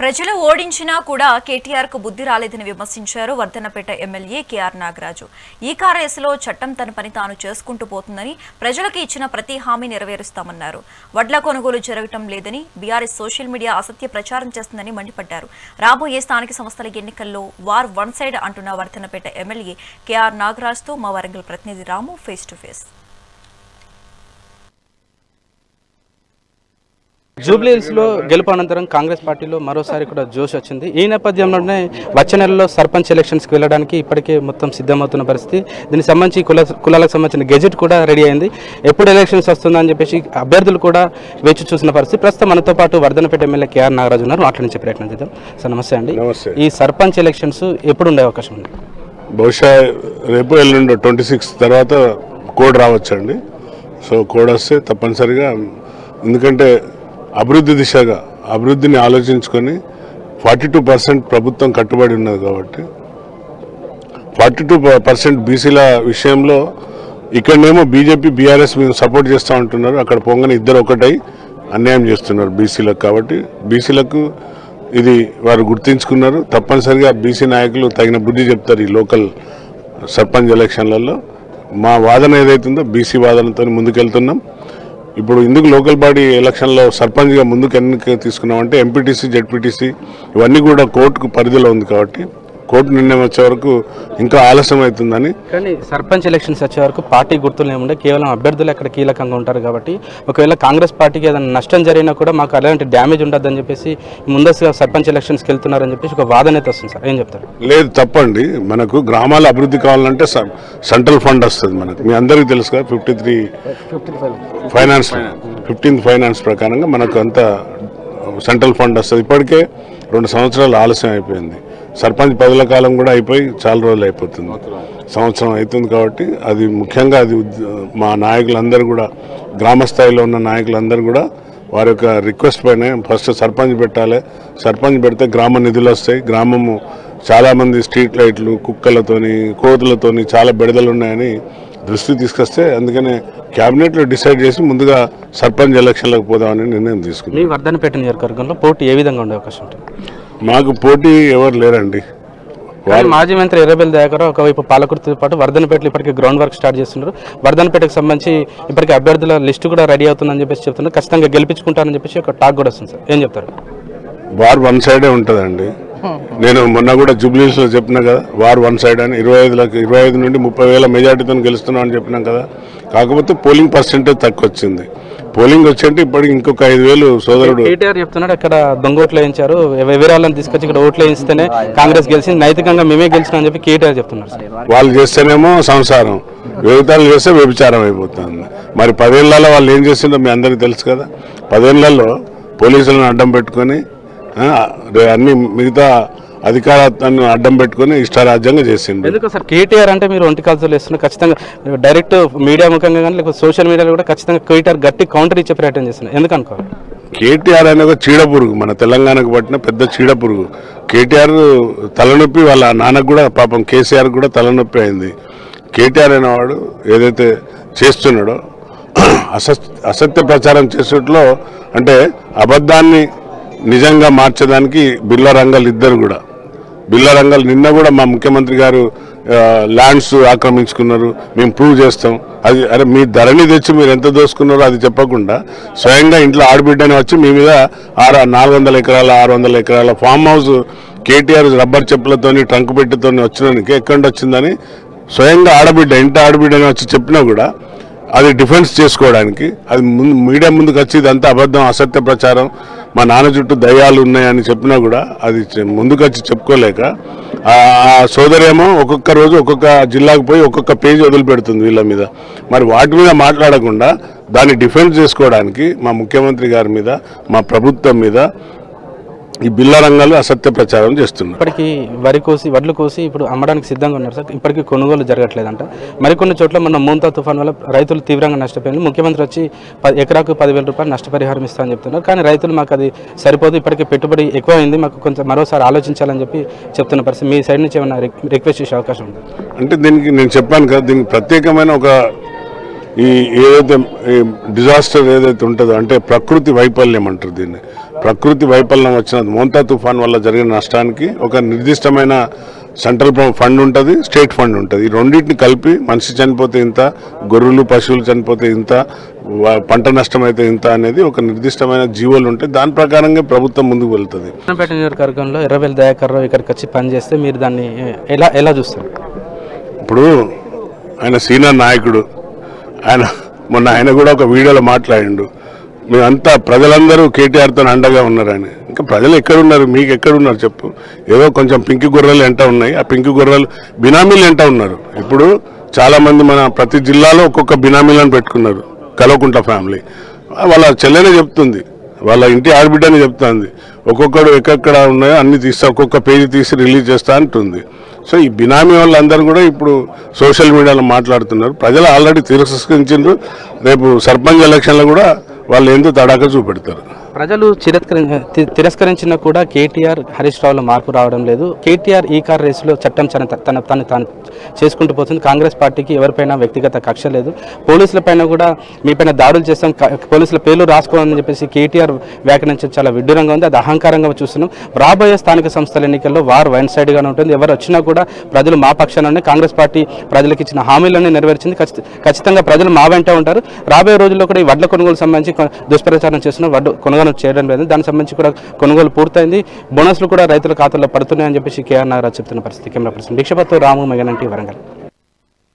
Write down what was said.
ప్రజలు ఓడించినా కూడా కేటీఆర్కు బుద్ధి రాలేదని విమర్శించారు వర్ధనపేట ఎమ్మెల్యే కేఆర్ నాగరాజు. ఈ కారేసులో చట్టం తన పని తాను చేసుకుంటూ పోతుందని ప్రజలకు ఇచ్చిన ప్రతి హామీ నెరవేరుస్తామన్నారు. వడ్ల కొనుగోలు జరగటం లేదని బీఆర్ఎస్ సోషల్ మీడియా అసత్య ప్రచారం చేస్తుందని మండిపడ్డారు. రాబోయే స్థానిక సంస్థల ఎన్నికల్లో వార్ వన్ సైడ్ అంటున్న వర్ధనపేట ఎమ్మెల్యే కేఆర్ నాగరాజ్తో మా వరంగల్ ప్రతినిధి రాము ఫేస్ టు ఫేస్. జూబ్లీహిల్స్లో గెలుపు అనంతరం కాంగ్రెస్ పార్టీలో మరోసారి కూడా జోష్ వచ్చింది. ఈ నేపథ్యంలోనే వచ్చే నెలలో సర్పంచ్ ఎలక్షన్స్కి వెళ్ళడానికి ఇప్పటికే మొత్తం సిద్ధమవుతున్న పరిస్థితి. దీనికి సంబంధించి కుల కులాలకు సంబంధించిన గెజెట్ కూడా రెడీ అయింది. ఎప్పుడు ఎలక్షన్స్ వస్తుందని చెప్పేసి అభ్యర్థులు కూడా వేచి చూసిన పరిస్థితి. ప్రస్తుతం మనతో పాటు వర్ధనపేట ఎమ్మెల్యే కేఆర్ నాగరాజు ఉన్నారు. మాట్లాడించే ప్రయత్నం చేద్దాం. సార్ నమస్తే అండి. ఈ సర్పంచ్ ఎలక్షన్స్ ఎప్పుడు ఉండే అవకాశం ఉంది? బహుశా రేపు ఎల్లుండి ట్వంటీ సిక్స్ తర్వాత కోడ్ రావచ్చండి. సో కోడ్ వస్తే తప్పనిసరిగా ఎందుకంటే అభివృద్ధి దిశగా అభివృద్ధిని ఆలోచించుకొని ఫార్టీ టూ పర్సెంట్ ప్రభుత్వం కట్టుబడి ఉన్నది కాబట్టి ఫార్టీ టూ పర్సెంట్ బీసీల విషయంలో ఇక్కడనేమో బీజేపీ బీఆర్ఎస్ మేము సపోర్ట్ చేస్తూ ఉంటున్నారు. అక్కడ పొంగని ఇద్దరు ఒకటై అన్యాయం చేస్తున్నారు బీసీలకు కాబట్టి. బీసీలకు ఇది వారు గుర్తించుకున్నారు. తప్పనిసరిగా బీసీ నాయకులు తగిన బుద్ధి చెప్తారు ఈ లోకల్ సర్పంచ్ ఎలక్షన్లలో. మా వాదన ఏదైతుందో బీసీ వాదనతో ముందుకెళ్తున్నాం. ఇప్పుడు ఎందుకు లోకల్ బాడీ ఎలక్షన్లో సర్పంచ్గా ముందుకు ఎన్నిక తీసుకున్నామంటే ఎంపీటీసీ జెడ్పీటీసీ ఇవన్నీ కూడా కోర్టుకు పరిధిలో ఉంది కాబట్టి కోర్టు నిర్ణయం వచ్చే వరకు ఇంకా ఆలస్యం అవుతుందని. కానీ సర్పంచ్ ఎలక్షన్స్ వచ్చే వరకు పార్టీ గుర్తులు ఏముండే కేవలం అభ్యర్థులు అక్కడ కీలకంగా ఉంటారు కాబట్టి ఒకవేళ కాంగ్రెస్ పార్టీకి ఏదైనా నష్టం జరిగినా కూడా మాకు అలాంటి డ్యామేజ్ ఉండదని చెప్పేసి ముందస్తుగా సర్పంచ్ ఎలక్షన్స్కి వెళ్తున్నారని చెప్పేసి ఒక వాదన అయితే వస్తుంది సార్. ఏం చెప్తారు? లేదు తప్పండి. మనకు గ్రామాల అభివృద్ధి కావాలంటే సెంట్రల్ ఫండ్ వస్తుంది మనకు. మీ అందరికీ తెలుసు కదా fifty three finance fifteenth finance ప్రకారంగా మనకు అంత సెంట్రల్ ఫండ్ వస్తుంది. ఇప్పటికే రెండు సంవత్సరాలు ఆలస్యం అయిపోయింది. సర్పంచ్ పదవుల కాలం కూడా అయిపోయి చాలా రోజులు అయిపోతుంది. సంవత్సరం అవుతుంది కాబట్టి అది ముఖ్యంగా అది మా నాయకులందరూ కూడా గ్రామ స్థాయిలో ఉన్న నాయకులందరూ కూడా వారి యొక్క రిక్వెస్ట్ పైన ఫస్ట్ సర్పంచ్ పెట్టాలి. సర్పంచ్ పెడితే గ్రామ నిధులు వస్తాయి. గ్రామము చాలామంది స్ట్రీట్ లైట్లు కుక్కలతోని కోతులతోని చాలా బెడదలు ఉన్నాయని దృష్టి తీసుకొస్తే అందుకనే క్యాబినెట్లో డిసైడ్ చేసి ముందుగా సర్పంచ్ ఎలక్షన్లకు పోదామని నిర్ణయం తీసుకున్నాం. మీ వర్ధనపేట నియోజకవర్గంలో పోటీ ఏ విధంగా ఉండే అవకాశం ఉంటుంది? మాకు పోటీ ఎవరు లేరండి. మాజీ మంత్రి ఎర్రబెల్లి దయాకర్ ఒకవైపు పాలకుర్తితో పాటు వర్ధనపేటలో ఇప్పటికే గ్రౌండ్ వర్క్ స్టార్ట్ చేస్తున్నారు. వర్ధనపేటకు సంబంధించి ఇప్పటికే అభ్యర్థుల లిస్టు కూడా రెడీ అవుతుందని చెప్పేసి చెప్తున్నారు. ఖచ్చితంగా గెలిపించుకుంటారని చెప్పేసి ఒక టాక్ కూడా వస్తుంది సార్. ఏం చెప్తారు? వార్ వన్ సైడే ఉంటుందండి. నేను మొన్న కూడా జూబ్లీస్లో చెప్పినా కదా వార్ వన్ సైడ్ అని ఇరవై ఐదు లక్ష ఇరవై ఐదు నుండి ముప్పై వేల మెజార్టీతో గెలుస్తున్నాం అని చెప్పినాం కదా. కాకపోతే పోలింగ్ పర్సెంటేజ్ తక్కువ వచ్చింది పోలింగ్ వచ్చి ఇప్పటికి ఇంకొక ఐదు వేలు సోదరుడు కేటీఆర్ చెప్తున్నాడు అక్కడ దొంగ ఓట్లు వేయించారు. వివరాలను తీసుకొచ్చి ఇక్కడ ఓట్లు వేయిస్తేనే కాంగ్రెస్ గెలిచింది. నైతికంగా మేమే గెలిచినా అని చెప్పి కేటీఆర్ చెప్తున్నారు వాళ్ళు చేస్తేనేమో సంసారం. వ్యభిచారం చేస్తే వ్యభిచారం అయిపోతుంది. మరి పదేళ్ళలో వాళ్ళు ఏం చేసిందో మీ అందరికీ తెలుసు కదా? పదేళ్ళలో పోలీసులను అడ్డం పెట్టుకొని అన్ని మిగతా అధికారాన్ని అడ్డం పెట్టుకొని ఇష్టారాజ్యంగా చేసిండు ఎందుకు సార్? కేటీఆర్ అంటే మీరు ఒంటి కాల్చులు వేస్తున్నారు ఖచ్చితంగా డైరెక్ట్ మీడియా ముఖంగా కానీ లేకపోతే సోషల్ మీడియాలో కూడా ఖచ్చితంగా కేటీఆర్ గట్టి కౌంటర్ ఇచ్చే ప్రయత్నం చేస్తున్నారు. ఎందుకు కేటీఆర్ అనే ఒక చీడ పురుగు. మన తెలంగాణకు పట్టిన పెద్ద చీడ పురుగు. కేటీఆర్ తలనొప్పి వాళ్ళ నాన్నకు కూడా పాపం కేసీఆర్ కూడా తలనొప్పి అయింది. కేటీఆర్ అనేవాడు ఏదైతే చేస్తున్నాడో అసత్ అసత్య ప్రచారం చేసేట్లో అంటే అబద్ధాన్ని నిజంగా మార్చడానికి బిల్లా రంగాలు ఇద్దరు కూడా. బిల్లా రంగాలు నిన్న కూడా మా ముఖ్యమంత్రి గారు ల్యాండ్స్ ఆక్రమించుకున్నారు. మేము ప్రూవ్ చేస్తాం. అది అరే మీ ధరని తెచ్చి మీరు ఎంత దోసుకున్నారో అది చెప్పకుండా స్వయంగా ఇంట్లో ఆడబిడ్డని వచ్చి మీ మీద ఆరు నాలుగు వందల ఎకరాల ఆరు వందల ఎకరాల ఫామ్ హౌస్ కేటీఆర్ రబ్బర్ చెప్పులతోని ట్రంక్ పెట్టితోని వచ్చినానికి ఎక్కడ వచ్చిందని స్వయంగా ఆడబిడ్డ ఇంటి ఆడబిడ్డని వచ్చి చెప్పినా కూడా అది డిఫెన్స్ చేసుకోవడానికి అది ముందు మీడియా ముందుకు వచ్చి ఇదంతా అబద్ధం అసత్య ప్రచారం మా నాన్న చుట్టూ దయ్యాలు ఉన్నాయని చెప్పినా కూడా అది ముందుకొచ్చి ముందుకు వచ్చి చెప్పుకోలేక ఆ సోదరేమో ఒక్కొక్క రోజు ఒక్కొక్క జిల్లాకు పోయి ఒక్కొక్క పేజ్ వదిలిపెడుతుంది వీళ్ళ మీద. మరి వాటి మీద మాట్లాడకుండా దాన్ని డిఫెన్స్ చేసుకోవడానికి మా ముఖ్యమంత్రి గారి మీద మా ప్రభుత్వం మీద ఈ బిల్ల రంగాలు అసత్య ప్రచారం చేస్తున్నారు. ఇప్పటికీ వరి కోసి వడ్లు కోసి ఇప్పుడు అమ్మడానికి సిద్ధంగా ఉన్నారు సార్. ఇప్పటికీ కొనుగోలు జరగట్లేదంట. మరికొన్ని చోట్ల మన మోంతా తుఫాన్ వల్ల రైతులు తీవ్రంగా నష్టపోయింది ముఖ్యమంత్రి వచ్చి ఎకరాకు పదివేల రూపాయలు నష్టపరిహారం ఇస్తామని చెప్తున్నారు. కానీ రైతులు మాకు అది సరిపోదు. ఇప్పటికీ పెట్టుబడి ఎక్కువ అయింది మాకు కొంచెం మరోసారి ఆలోచించాలని చెప్పి చెప్తున్న పరిస్థితి. మీ సైడ్ నుంచి ఏమైనా రిక్- రిక్వెస్ట్ చేసే అవకాశం ఉంది? అంటే దీనికి నేను చెప్పాను కదా దీనికి ప్రత్యేకమైన ఒక ఈ ఏదైతే ఈ డిజాస్టర్ ఏదైతే ఉంటుందో అంటే ప్రకృతి వైఫల్యం అంటారు దీన్ని. ప్రకృతి వైఫల్యం వచ్చిన మోంతా తుఫాన్ వల్ల జరిగిన నష్టానికి ఒక నిర్దిష్టమైన సెంట్రల్ ఫండ్ ఉంటుంది స్టేట్ ఫండ్ ఉంటుంది. ఈ రెండింటిని కలిపి మనిషి చనిపోతే ఇంత గొర్రెలు పశువులు చనిపోతే ఇంత పంట నష్టం అయితే ఇంత అనేది ఒక నిర్దిష్టమైన జీవోలు ఉంటాయి. దాని ప్రకారంగా ప్రభుత్వం ముందుకు వెళ్తుంది. నియోజకవర్గంలో ఎర్రవేల్ దయాకర్ రావు ఇక్కడికి వచ్చి పనిచేస్తే మీరు దాన్ని ఎలా ఎలా చూస్తారు? ఇప్పుడు ఆయన సీనియర్ నాయకుడు ఆయన మొన్న ఆయన కూడా ఒక వీడియోలో మాట్లాడిండు. మేమంతా ప్రజలందరూ కేటీఆర్తో అండగా ఉన్నారని ఇంకా ప్రజలు ఎక్కడున్నారు? మీకు ఎక్కడున్నారు చెప్పు. ఏదో కొంచెం పింకి గొర్రెలు ఎంట ఉన్నాయి. ఆ పింకి గొర్రెలు బినామీలు ఎంట ఉన్నారు. ఇప్పుడు చాలామంది మన ప్రతి జిల్లాలో ఒక్కొక్క బినామీలను పెట్టుకున్నారు. కలవకుంట ఫ్యామిలీ. వాళ్ళ చెల్లెనే చెప్తుంది. వాళ్ళ ఇంటి ఆడబిడ్డని చెప్తుంది. ఒక్కొక్కడు ఎక్కడెక్కడ ఉన్నాయో అన్ని తీస్తా ఒక్కొక్క పేజీ తీసి రిలీజ్ చేస్తా అంటుంది. సో ఈ బినామీ వాళ్ళందరూ కూడా ఇప్పుడు సోషల్ మీడియాలో మాట్లాడుతున్నారు. ప్రజలు ఆల్రెడీ తిరస్కరించారు రేపు సర్పంచ్ ఎలక్షన్లో కూడా వాళ్ళు ఎందుకు తడాక చూపెడతారు. ప్రజలు చిరస్కరి తి- తిరస్కరించినా కూడా కేటీఆర్ హరీష్ రావులో మార్పు రావడం లేదు. కేటీఆర్ ఈ కార్ రేసులో చట్టం తన తన తను తాను చేసుకుంటూ పోతుంది. కాంగ్రెస్ పార్టీకి ఎవరిపైన వ్యక్తిగత కక్ష లేదు. పోలీసుల పైన కూడా మీ పైన దాడులు చేస్తాం. పోలీసుల పేర్లు రాసుకోవాలని చెప్పేసి కేటీఆర్ వ్యాఖ్యానించడం చాలా విడ్డూరంగా ఉంది. అది అహంకారంగా చూస్తున్నాం. రాబోయే స్థానిక సంస్థల ఎన్నికల్లో వారు వన్ సైడ్గానే ఉంటుంది. ఎవరు వచ్చినా కూడా ప్రజలు మా పక్షాన కాంగ్రెస్ పార్టీ ప్రజలకు ఇచ్చిన హామీలన్నీ నెరవేర్చింది. ఖచ్చితంగా ప్రజలు మా వెంట ఉంటారు. రాబోయే రోజుల్లో కూడా ఈ వడ్ల కొనుగోలు సంబంధించి దుష్ప్రచారం చేస్తున్న. వడ్డు కొనుగోలు చేయడం లేదు. దానికి సంబంధించి కూడా కొనుగోలు పూర్తయింది. బోనస్లు కూడా రైతుల ఖాతాలో పడుతున్నాయని చెప్పేసి కేఆర్ నాగరాజ్ చెప్తున్న పరిస్థితి. కెమెరా పర్సన్ భిక్షపత్తు రాము మెగనంటి వరంగల్.